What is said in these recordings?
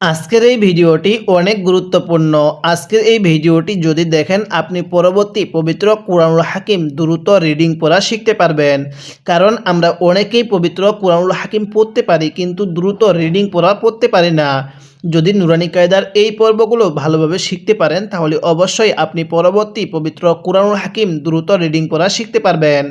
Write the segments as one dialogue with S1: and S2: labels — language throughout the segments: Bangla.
S1: আজকের এই ভিডিওটি অনেক গুরুত্বপূর্ণ। আজকের এই ভিডিওটি যদি দেখেন, আপনি পরবর্তী পবিত্র কোরআনুল হাকিম দ্রুত রিডিং পড়া শিখতে পারবেন। কারণ আমরা অনেকেই পবিত্র কোরআনুল হাকিম পড়তে পারি, কিন্তু দ্রুত রিডিং পড়া পড়তে পারি না। যদি নুরানি কায়দার এই পর্বগুলো ভালোভাবে শিখতে পারেন, তাহলে অবশ্যই আপনি পরবর্তী পবিত্র কোরআনুল হাকিম দ্রুত রিডিং পড়া শিখতে পারবেন।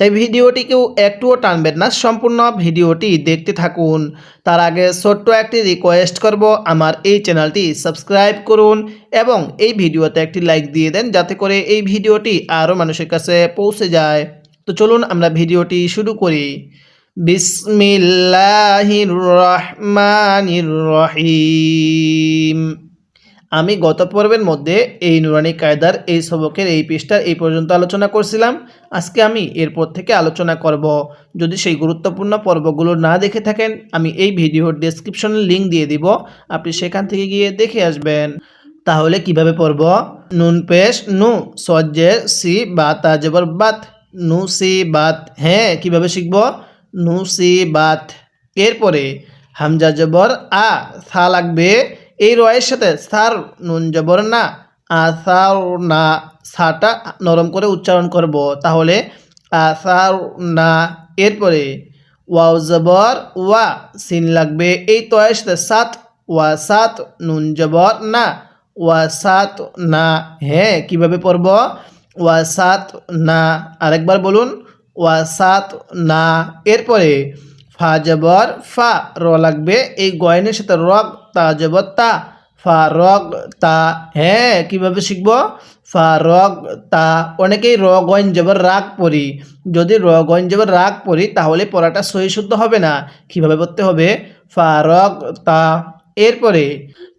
S1: তাই ভিডিওটিকেও একটুও টানবেন না, সম্পূর্ণ ভিডিওটি দেখতে থাকুন। তার আগে ছোট্ট একটি রিকোয়েস্ট করব, আমার এই চ্যানেলটি সাবস্ক্রাইব করুন এবং এই ভিডিওতে একটি লাইক দিয়ে দেন, যাতে করে এই ভিডিওটি আরও মানুষের কাছে পৌঁছে যায়। তো চলুন আমরা ভিডিওটি শুরু করি। বিসমিল্লাহির রহমানির রহিম। আমি গত পর্বের মধ্যে এই নুরানি কায়দার এই সবকের এই পৃষ্ঠার এই পর্যন্ত আলোচনা করছিলাম। আজকে আমি এরপর থেকে আলোচনা করব। যদি সেই গুরুত্বপূর্ণ পর্বগুলো না দেখে থাকেন, আমি এই ভিডিওর ডেসক্রিপশনে লিঙ্ক দিয়ে দিব। আপনি সেখান থেকে গিয়ে দেখে আসবেন। তাহলে কীভাবে পড়ব? নুন পেশ, নু সজ্জের সি, বা তাজবর বাত। নু, সি, বাত হ্যাঁ কীভাবে শিখব? নু, সি, বাত। এরপরে হামজা জবর আ সা লাগবে। এই রয়ের সাথে সার নুন জবর না, আসার না সাটা নরম করে উচ্চারণ করব। তাহলে আসার না, এরপরে ওয়াও জবর, ওয়া, সিন লাগবে। এই তয়ের সাথে সাত, ওয়া সাত, নুন জবর না, ওয়া সাত না হ্যাঁ কীভাবে পড়ব? ওয়া সাত না, আরেকবার বলুন, ওয়া সাত না, এরপরে ফা জবর, ফা, র লাগবে। এই গয়নের সাথে রগ তা জবর তা ফা রগ তা হ্যাঁ কীভাবে শিখব? ফা রগ তা অনেকেই র গয়ন জবর রাগ পড়ি যদি র গয়ন জবর রাগ পড়ি তাহলে পড়াটা সহি শুদ্ধ হবে না। কীভাবে পড়তে হবে? ফা রগ তা এরপরে,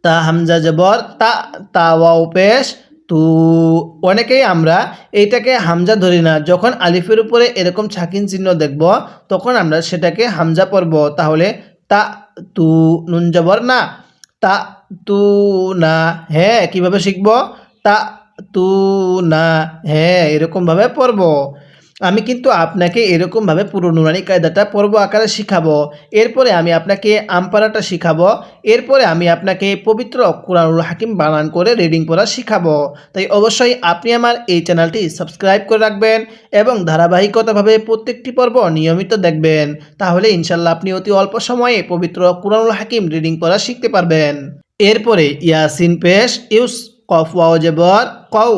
S1: তা হামজা জবর, তা তা ওয়াও পেশ, তো। অনেকেই আমরা এইটাকে হামজা ধরি না। যখন আলিফের উপরে এরকম ছাকিন চিহ্ন দেখব, তখন আমরা সেটাকে হামজা পড়ব। তাহলে তা তু নুন জবর না তা তু না হ্যাঁ কীভাবে শিখব? তা তু না হ্যাঁ এরকমভাবে পড়ব। আমি কিন্তু আপনাকে এরকমভাবে পুরো নুরানি কায়দাটা পর্ব আকারে শিখাবো। এরপরে আমি আপনাকে আমপারাটা শিখাবো। এরপরে আমি আপনাকে পবিত্র কোরআনুল হাকিম বানান করে রিডিং পড়া শিখাবো। তাই অবশ্যই আপনি আমার এই চ্যানেলটি সাবস্ক্রাইব করে রাখবেন এবং ধারাবাহিকতাভাবে প্রত্যেকটি পর্ব নিয়মিত দেখবেন। তাহলে ইনশাল্লাহ আপনি অতি অল্প সময়ে পবিত্র কোরআনুল হাকিম রিডিং পড়া শিখতে পারবেন। এরপরে ইয়াসিন পেশ, ইউস কফ ওয়াও জবর কউ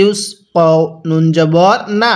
S1: ইউস কউ নুন জবর, না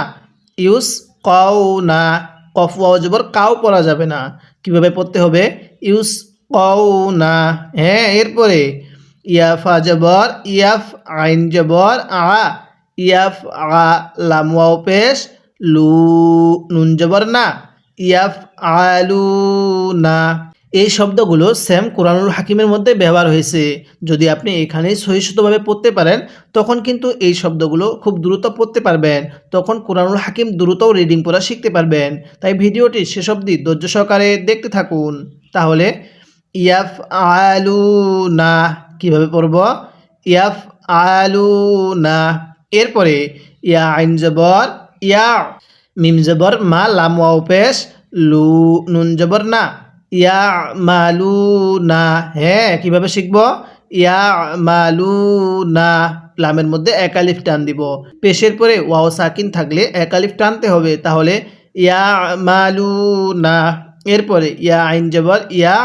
S1: ইউস কও না, কফ ওয়াজবর জবর কাউ পড়া যাবে না। কীভাবে পড়তে হবে? ইউস কও না। হ্যাঁ এরপরে, ইয়াফা জবর, ইয়াফ আইন জবর, আ, ইয়াফ আ লাম ওয়াও পেশ, লু নুন জবর না, ইয়াফ আলু না। এই শব্দগুলো স্যাম কোরআনুল হাকিমের মধ্যে ব্যবহার হয়েছে। যদি আপনি এখানেই সহিষ্ণুভাবে পড়তে পারেন, তখন কিন্তু এই শব্দগুলো খুব দ্রুত পড়তে পারবেন। তখন কোরআনুল হাকিম দ্রুতও রিডিং পড়া শিখতে পারবেন। তাই ভিডিওটি শেষ অবধি ধৈর্য সহকারে দেখতে থাকুন। তাহলে ইয়াফ আলু না কীভাবে পড়ব? ইয়াফ আলু না এরপরে, ইয়া আইন জবর, ইয়া, মিম জবর, মা, লাম, ওয়াও লু, নুন জবর, না। ইয়া মালু না হ্যাঁ কীভাবে শিখব? ইয়া মালু না লামের মধ্যে একালিফ টান দিব। পেশের পরে ওয়াও সাকিন থাকলে একালিফ টানতে হবে। তাহলে ইয়া মালু না এরপরে ইয়া আইন জবর, ইয়া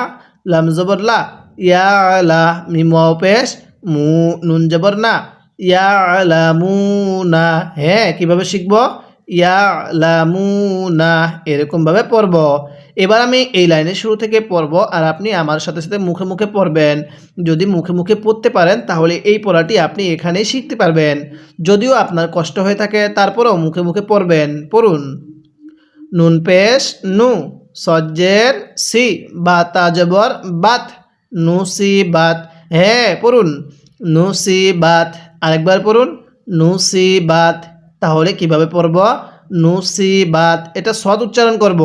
S1: লাম জবর লা, ইয়া লা মিম পেশ, মু নুন জবর না, ইয়া লামু না হ্যাঁ কীভাবে শিখব? ইয়া লামু না এরকমভাবে পড়ব। এবার আমি এই লাইনের শুরু থেকে পড়ব আর আপনি আমার সাথে সাথে মুখে মুখে পড়বেন। যদি মুখে মুখে পড়তে পারেন, তাহলে এই পড়াটি আপনি এখানেই শিখতে পারবেন। যদিও আপনার কষ্ট হয়ে থাকে, তারপরেও মুখে মুখে পড়বেন। পড়ুন। নুন পেশ, নু। সজ্জের সি। বা তাজবর বাত। নু সি, বাত। হ্যাঁ পড়ুন। নু সি, বাত। আরেকবার পড়ুন। নু সি, বাত। তাহলে কীভাবে পড়ব? নু সি, বাত। এটা সদ উচ্চারণ করব।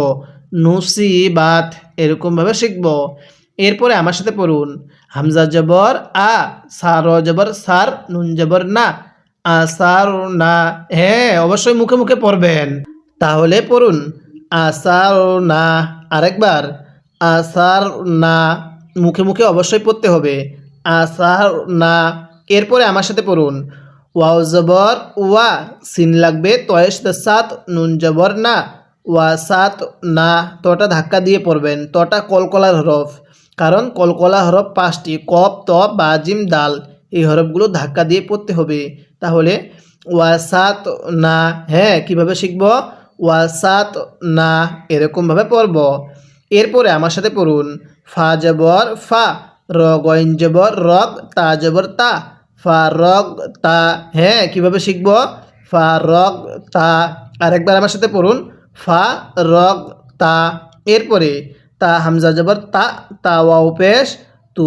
S1: নুসি বাত এরকমভাবে শিখব। এরপরে আমার সাথে পড়ুন। হামজা জবর আ সার জবর সার, নুন জবর না। আ আসার না। হ্যাঁ অবশ্যই মুখে মুখে পড়বেন। তাহলে পড়ুন। আসার না। আরেকবার। আসার না। মুখে মুখে অবশ্যই পড়তে হবে। আসার না। এরপরে আমার সাথে পড়ুন। ওয়াও জবর, ওয়া, সিন লাগবে তয়ের সাথে সাত, নুন জবর না। ওয়া সাত না, তটা ধাক্কা দিয়ে পড়বেন। তটা কলকলার হরফ, কারণ কলকলা হরফ পাঁচটি কপ ত বা জিম, দাল, এই হরফগুলো ধাক্কা দিয়ে পড়তে হবে। তাহলে ওয়াসাত না হ্যাঁ কীভাবে শিখব? ওয়াসাত না, এরকমভাবে পড়ব। এরপরে আমার সাথে পড়ুন। ফা জবর ফা, র গইন জবর রগ, তা জবর তা, ফা রগ তা হ্যাঁ কীভাবে শিখব? ফা রগ তা। আরেকবার আমার সাথে পড়ুন। ফা, রগ, তা। এরপরে তা হামজা জবর তা তা ওয়াও পেশ, তু,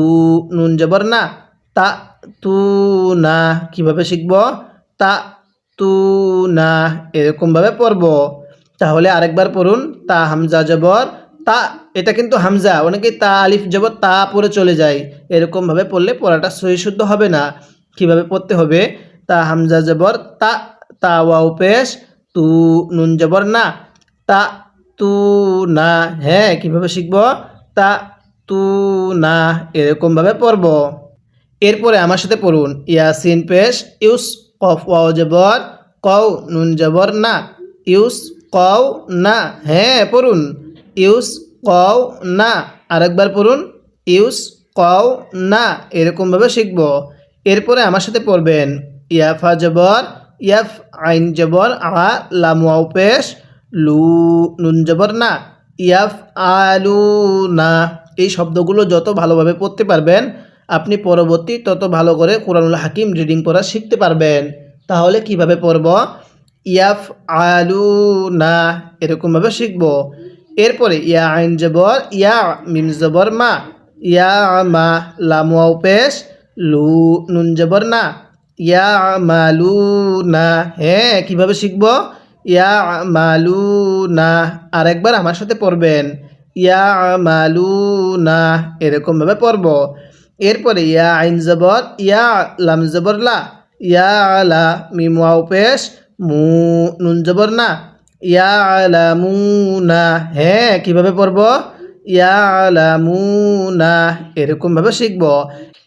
S1: নুন জবর না। তা, তু, না। কীভাবে শিখব? তা, তু, না। এরকমভাবে পড়ব। তাহলে আরেকবার পড়ুন, তা হামজা জবর, তা, এটা কিন্তু হামজা। অনেকে তা, আলিফ জবর, তা পড়ে চলে যায়। এরকমভাবে পড়লে পড়াটা সহি শুদ্ধ হবে না। কীভাবে পড়তে হবে? তা হামজা জবর, তা তা ওয়াও পেশ, তু, নুন জবর না। তা তু না হ্যাঁ কীভাবে শিখব? তা তু না এরকমভাবে পড়ব। এরপরে আমার সাথে পড়ুন। ইয়াসিন পেশ, ইউস কফ ওয়াও জবর, কও নুন জবর না। ইউস কও না হ্যাঁ পড়ুন। ইউস কও না, আরেকবার পড়ুন। ইউস কও না এরকমভাবে শিখব। এরপরে আমার সাথে পড়বেন। ইয়াফা জবর, ইয়াফ আইন জবর, আ, লাম ওয়াও পেশ লু, নুন জবর না, ইয়াফ আলু না। এই শব্দগুলো যত ভালোভাবে পড়তে পারবেন, আপনি পরবর্তী তত ভালো করে কোরআনুল হাকিম রিডিং পড়া শিখতে পারবেন। তাহলে কীভাবে পড়ব? ইয়াফ আলু না, এরকমভাবে শিখব। এরপরে ইয়া আইন জবর, ইয়া মিম জবর মা, ইয়া মা লামুয়াও পেশ, লু, নুন জবর না, ইয়া মালু না। হ্যাঁ কীভাবে শিখব? ইয়া মালু না আরেকবার আমার সাথে পড়বেন। ইয়া মালু না এরকমভাবে পড়ব। এরপরে ইয়া আইন জবর, ইয়া লাম জবর লা, ইয়া আলা মিম ওয়াও পেশ, মু নুন জবর না, ইয়া আলামু না হ্যাঁ কীভাবে পড়ব? ইয়া আলামু না এরকমভাবে শিখব।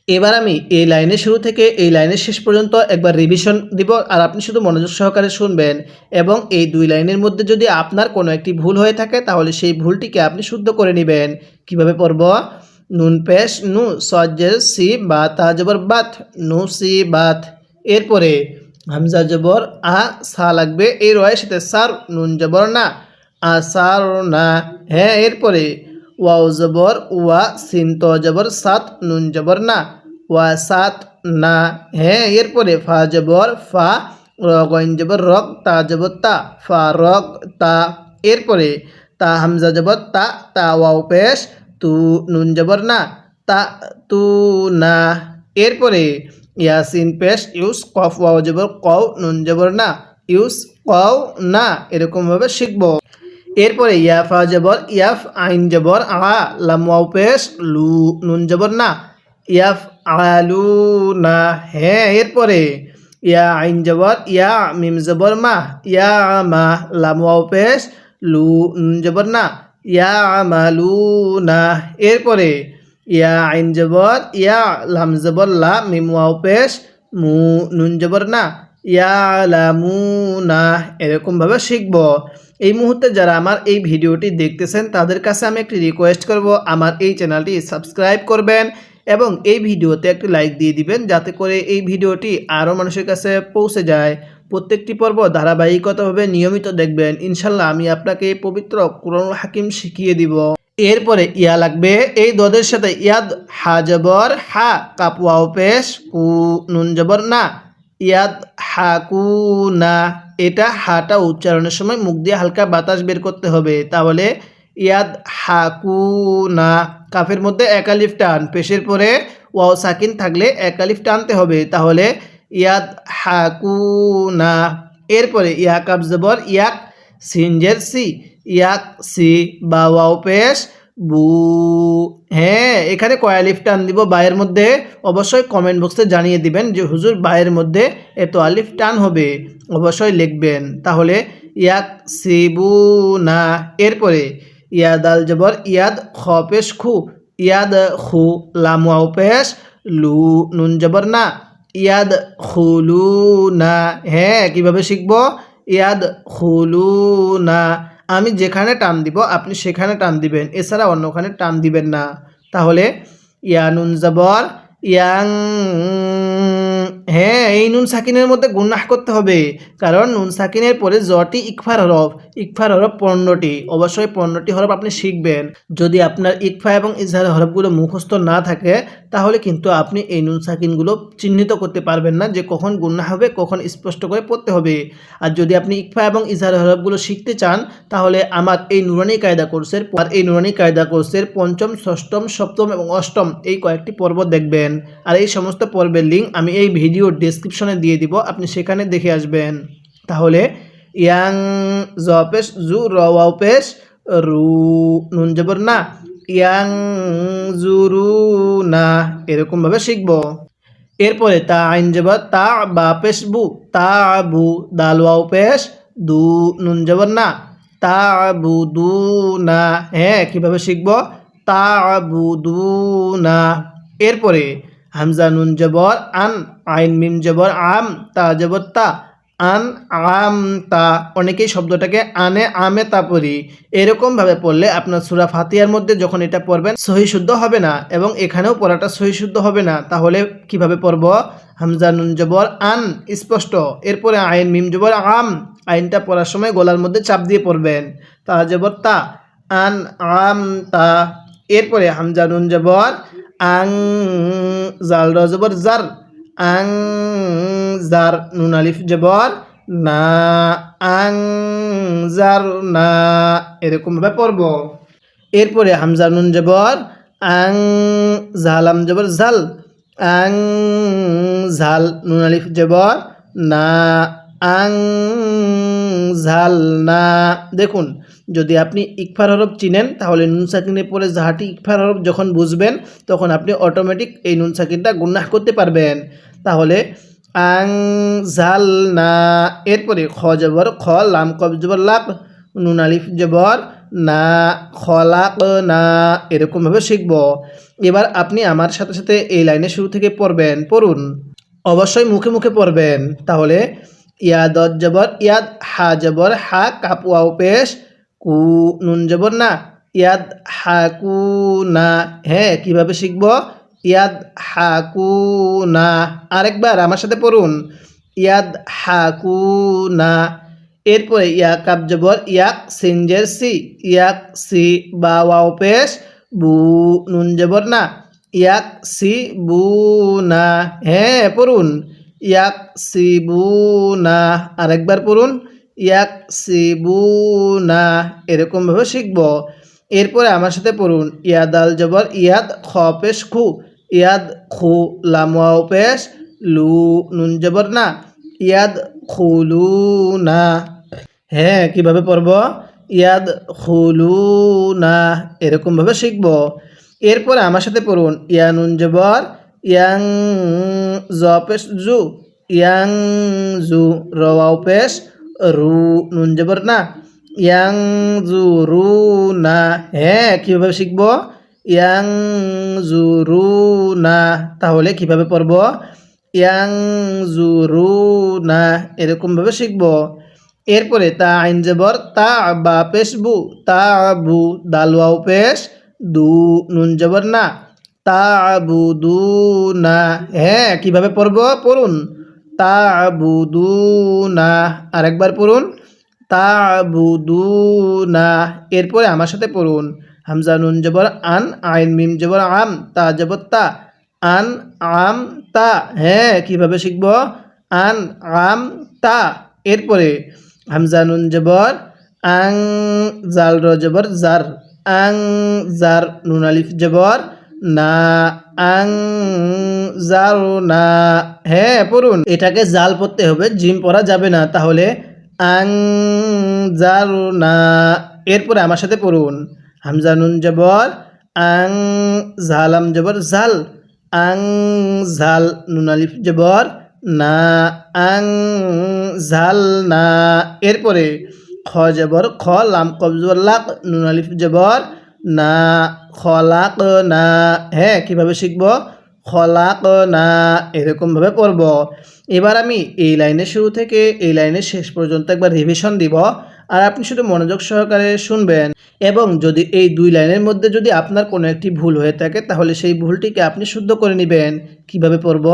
S1: এবার আমি এই লাইনের শুরু থেকে এই লাইনের শেষ পর্যন্ত একবার রিভিশন দিব আর আপনি শুধু মনোযোগ সহকারে শুনবেন এবং এই দুই লাইনের মধ্যে যদি আপনার কোনো একটি ভুল হয়ে থাকে তাহলে সেই ভুলটিকে আপনি শুদ্ধ করে নেবেন। কীভাবে পড়ব? নুন পেশ, নু, সজ্জের সি, বা, তা, জবর, বাত, নু, সি, বাত। এরপরে হামজা, জবর, আ, সা লাগবে। এই রয়ের সাথে সার, নুন, জবর, না। আসার না। হ্যাঁ এরপরে ওয়াও জবর, ওয়া সিন ত জবর, সাত নুন জবর, না। ওয়া সাত না হ্যাঁ এরপরে ফা জবর, ফা, রগইন জবর রক তা জবর, তা। ফা রক তা। এরপরে তা হামজা জবর, তা তা, ওয়াও পেশ, তু, নুন জবর, না। তা, তু, না। এরপরে ইয়াসিন পেশ, ইউস, কফ, ওয়াও জবর, কও, নুন জবর, না। ইউস, কও, না। এরকমভাবে শিখব। এরপরে ইয়াফা জবর, ইয়াফ আইন জবর, আ, লাম পেশ, লু, নুন জবর না, ইয়াফ আলু না হ্যাঁ এরপরে ইয়া আইন জবর, ইয়া মিম জবর মা, ইয়া মা, লাম ওয়াও পেশ, লু, নুন জবর না, ইয়া মালু না, এরপরে ইয়া আইন জবর, ইয়া লাম জবর, লা, মিম ওয়াও পেশ, মু, নুন জবর না, ইয়া লামু না, এরকমভাবে শিখব। এই মুহূর্তে যারা আমার এই ভিডিওটি দেখতেছেন, তাদের কাছে আমি একটি রিকোয়েস্ট করব, আমার এই চ্যানেলটি সাবস্ক্রাইব করবেন এবং এই ভিডিওতে একটি লাইক দিয়ে দিবেন, যাতে করে এই ভিডিওটি আরও মানুষের কাছে পৌঁছে যায়। প্রত্যেকটি পর্ব ধারাবাহিকতাভাবে নিয়মিত দেখবেন। ইনশাল্লাহ আমি আপনাকে পবিত্র কুরআনুল হাকিম শিখিয়ে দিব। এরপরে ইয়া লাগবে, এই দদের সাথে ইয়াদ, হা জবর, হা কাপ ওয়াও পেশ, কু, নুন জবর, না। ইয়াদ হাকু না এটা হাটা উচ্চারণের সময় মুখ দিয়ে হালকা বাতাস বের করতে হবে। তাহলে ইয়াদ হাকু না কাফের মধ্যে একালিফ টান, পেশের পরে ওয়াও সাকিন থাকলে একালিফ টানতে হবে। তাহলে ইয়াদ হাকু না এরপরে ইয়াক আব জবর, ইয়াক সিনজের সি, ইয়াক সি, বা ওয়াও পেশ বু হ্যাঁ এখানে কয়ালিফ টান দিব, বায়ের মধ্যে অবশ্যই কমেন্ট বক্সে জানিয়ে দিবেন যে হুজুর বায়ের মধ্যে এত আলিফ টান হবে, অবশ্যই লিখবেন। তাহলে ইয়াক সিবু না, এরপরে ইয়াদ আল জবর, ইয়াদ খপেশ খু, ইয়াদ খু লাম ওয়াও পেশ, লু নুন জবর না, ইয়াদ খুলু না হ্যাঁ কীভাবে শিখব? ইয়াদ খুলু না আমি যেখানে টান দিব, আপনি সেখানে টান দিবেন। এছাড়া অন্যখানে টান দিবেন না। তাহলে ইয়ানুন জবর, ইয়াং হ্যাঁ এই নুন সাকিনের মধ্যে গুন্নাহ করতে হবে। কারণ নুন সাকিনের পরে জটি ইকফার হরফ ইকফার হরফ পনেরোটি অবশ্যই পনেরোটি হরফ আপনি শিখবেন। যদি আপনার ইকফা এবং ইজহার হরফগুলো মুখস্থ না থাকে, তাহলে কিন্তু আপনি এই নুন সাকিনগুলো চিহ্নিত করতে পারবেন না যে কখন গুন্না হবে, কখন স্পষ্ট করে পড়তে হবে। আর যদি আপনি ইকফা এবং ইজহার হরফগুলো শিখতে চান, তাহলে আমার এই নুরানি কায়দা কোর্সের আর এই নুরানি কায়দা কোর্সের পঞ্চম, ষষ্ঠম, সপ্তম এবং অষ্টম এই কয়েকটি পর্ব দেখবেন। আর এই সমস্ত পর্বের লিঙ্ক আমি এই ভিডিও ডেসক্রিপশনে দিয়ে দিব, আপনি সেখানে দেখে আসবেন। তাহলে, ইয়াং জপেশ জু রওয়াও পেশ রু নুন জবর না, ইয়াং জুরু না এরকমভাবে শিখব। এরপরে, তা আইন জবর, তা বা পেশ বু, তা বু দাল ওয়াও পেশ, দু নুন জবর না, তা বু দু না হ্যাঁ কীভাবে শিখব? তা বু দু না। এরপরে হামজা নুন জবর, আন, আইন মিম জবর, আম, তা জবর, তা, আন, আম, তা, অনেকেই শব্দটাকে আনে, আমে, তা পড়ি। এরকমভাবে পড়লে আপনার সুরা ফাতিয়ার মধ্যে যখন এটা পড়বেন, সহি শুদ্ধ হবে না এবং এখানেও পড়াটা সহি শুদ্ধ হবে না। তাহলে কীভাবে পড়ব? হামজা নুন জবর, আন, স্পষ্ট। এরপরে আইন মিম জবর, আম, আইনটা পড়ার সময় গলার মধ্যে চাপ দিয়ে পড়বেন। তা জবর, তা, আন, আম, তা। এরপরে হামজা নুন জবর আং জাল জবর জার আং জার নুন আলিফ জবর না আং জার না এরকম ভাবে পড়ব এরপরে হামজা নুন জবর আং জালাম জবর জাল। আং ঝাল নুন আলিফ জবর না আং ঝাল না দেখুন, যদি আপনি ইকফার হরফ চিনেন, তাহলে নুন সাকিনের পরে জাহাটি ইকফার হরফ যখন বুঝবেন, তখন আপনি অটোমেটিক এই নুন সাকিনটা গুন্নাহ করতে পারবেন। তাহলে আং ঝাল না এরপরে খ জবর, খ, লাম কব জবর লাক নুন, আলিফ জবর, না খলাক না, এরকমভাবে শিখব। এবার আপনি আমার সাথে সাথে এই লাইনের শুরু থেকে পড়বেন, পড়ুন। অবশ্যই মুখে মুখে পড়বেন। তাহলে ইয়াদ জবর, ইয়াদ হা জবর, হা কাপুয়াও পেশ, কু নুন জবর না, ইয়াদ হাকু না হ্যাঁ কীভাবে শিখব? ইয়াদ হাকু না, আরেকবার আমার সাথে পড়ুন, ইয়াদ হাকু না, এরপরে ইয়া কাপ জবর ইয়াক সিনজের সি ইয়াক সি বা ওয়াও পেশ, বু নুন জবর না, ইয়াক সি বু না হ্যাঁ পড়ুন। ইয়াক সি বু না আরেকবার পড়ুন ইয়াক সি বু না এরকমভাবে শিখব। এরপরে আমার সাথে পড়ুন ইয়াদ আল জবর, ইয়াদ খ পেশ খু, ইয়াদ খু লামওয়াও পেশ, লু নুন জবর না, ইয়াদ খুলু না হ্যাঁ কীভাবে পড়ব? ইয়াদ খুলু না এরকমভাবে শিখব। এরপরে আমার সাথে পড়ুন, ইয়া নুন জবর ইয়াং জ পেশ জু, ইয়াং জু রওয়াও পেশ রু নুন জবর না, ইয়াং জু রু না হ্যাঁ কীভাবে শিখব? ইয়াং জু রু না, তাহলে কীভাবে পড়ব? ইয়াং জু না, এরকমভাবে শিখব। এরপরে তা আইন জবর তা বা পেশ বু, তা বু দালওয়াও পেশ, দু নুন জবর না। তা বু না হ্যাঁ কীভাবে পড়ব? পড়ুন। তা বু দু না আরেকবার পড়ুন। তা বু না এরপরে আমার সাথে পড়ুন। হামজা নুন জবর আন, আইন মিম জবর আম, তা জবর তা। আন, আম, তা। হ্যাঁ কীভাবে শিখব? আন, আম, তা। এরপরে হামজা নুন জবর, আং, জাল র জবর, জার। আং, জার, নুন আলিফ জবর না আং না। হ্যাঁ পড়ুন। এটাকে জাল পড়তে হবে, জিম পড়া যাবে না। তাহলে আং জার না। এরপরে আমার সাথে পড়ুন। হামজা নুন জবর, আং জালাম জবর ঝাল আং ঝাল নুনালিফ জবর, না। আং ঝাল না। এরপরে খ জবর, খ, লাম কবজবর লাক নুনালিফ জবর, না। খলাক না হ্যাঁ কীভাবে শিখব? খলাক না এরকমভাবে পড়ব। এবার আমি এই লাইনের শুরু থেকে এই লাইনের শেষ পর্যন্ত একবার রিভিশন দিব। আর আপনি শুধু মনোযোগ সহকারে শুনবেন। এবং যদি এই দুই লাইনের মধ্যে যদি আপনার কোনো একটি ভুল হয়ে থাকে, তাহলে সেই ভুলটিকে আপনি শুদ্ধ করে নেবেন। কীভাবে পড়ব?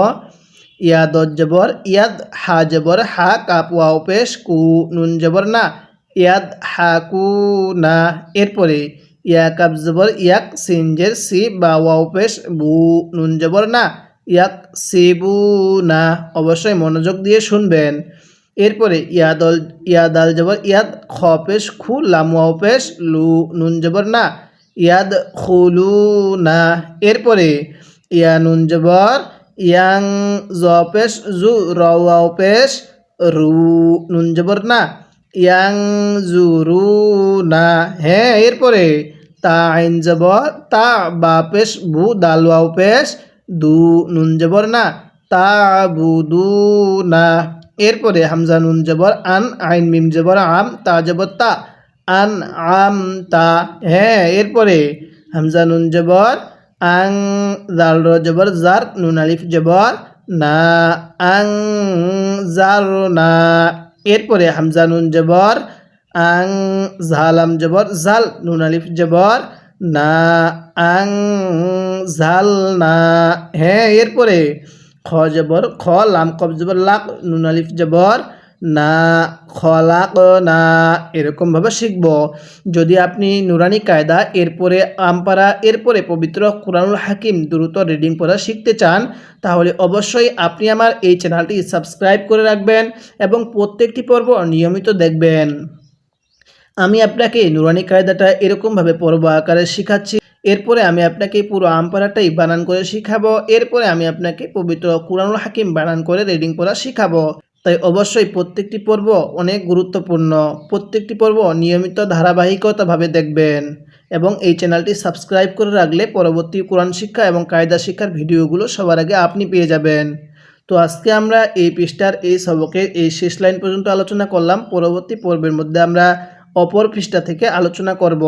S1: ইয়াদ জবর, ইয়াদ হা জবর, হা কাপ, ওয়াও পেশ, কু, নুন জবর, না। ইয়াদ হা, কু, না। এরপরে ইয়া কাপ জবর ইয়াক সিনজের সি বা ওয়াও পেশ বু নুন জবর না ইয়াক সিবু না অবশ্যই মনোযোগ দিয়ে শুনবেন এরপরে ইয়াদল ইয়াদাল জবর ইয়াদ খ পেশ খু লাম ওয়াও পেশ লু নুন জবর না ইয়াদ খুলু না এরপরে ইয়া নুন জবর ইয়াং জ পেশ জু র ওয়াও পেশ রু নুন জবর না ইয়াং জুরু না হ্যাঁ এরপরে তা আইন জবর, তা বা পেশ বু দাল পেশ, দু নুন জবর না, তা বু দু না। এরপরে হামজা নুন জবর, আন আইন মিম জবর, আম তা জবর, তা। আন আম তা হ্যাঁ এরপরে হামজা নুন জবর, আং জাল জবর, জার নুন আলিফ জবর, না, আং জার না। এরপরে হামজা নুন জবর আং ঝালাম জবর জাল নুন, আলিফ, জবর, না, আং ঝাল, না। হ্যাঁ এরপরে খ জবর, খ, লাম কব জবর, লাক, নুন, আলিফ, জবর, না খলাক না। এরকমভাবে শিখব। যদি আপনি নুরানি কায়দা, এরপরে আমপারা, এরপরে পবিত্র কোরআনুল হাকিম দ্রুত রিডিং পড়া শিখতে চান, তাহলে অবশ্যই আপনি আমার এই চ্যানেলটি সাবস্ক্রাইব করে রাখবেন এবং প্রত্যেকটি পর্ব নিয়মিত দেখবেন। আমি আপনাকে নুরানি কায়দাটা এরকমভাবে পর্ব আকারে শেখাচ্ছি। এরপরে আমি আপনাকে পুরো আমপারাটাই বানান করে শিখাবো। এরপরে আমি আপনাকে পবিত্র কুরআনুল হাকিম বানান করে রিডিং পড়া শিখাবো। তাই অবশ্যই প্রত্যেকটি পর্ব অনেক গুরুত্বপূর্ণ। প্রত্যেকটি পর্ব নিয়মিত ধারাবাহিকতাভাবে দেখবেন এবং এই চ্যানেলটি সাবস্ক্রাইব করে রাখলে পরবর্তী কোরআন শিক্ষা এবং কায়দা শিক্ষার ভিডিওগুলো সবার আগে আপনি পেয়ে যাবেন। তো আজকে আমরা এই পৃষ্ঠার এই সবকের এই শেষ লাইন পর্যন্ত আলোচনা করলাম। পরবর্তী পর্বের মধ্যে আমরা অপর পৃষ্ঠা থেকে আলোচনা করব।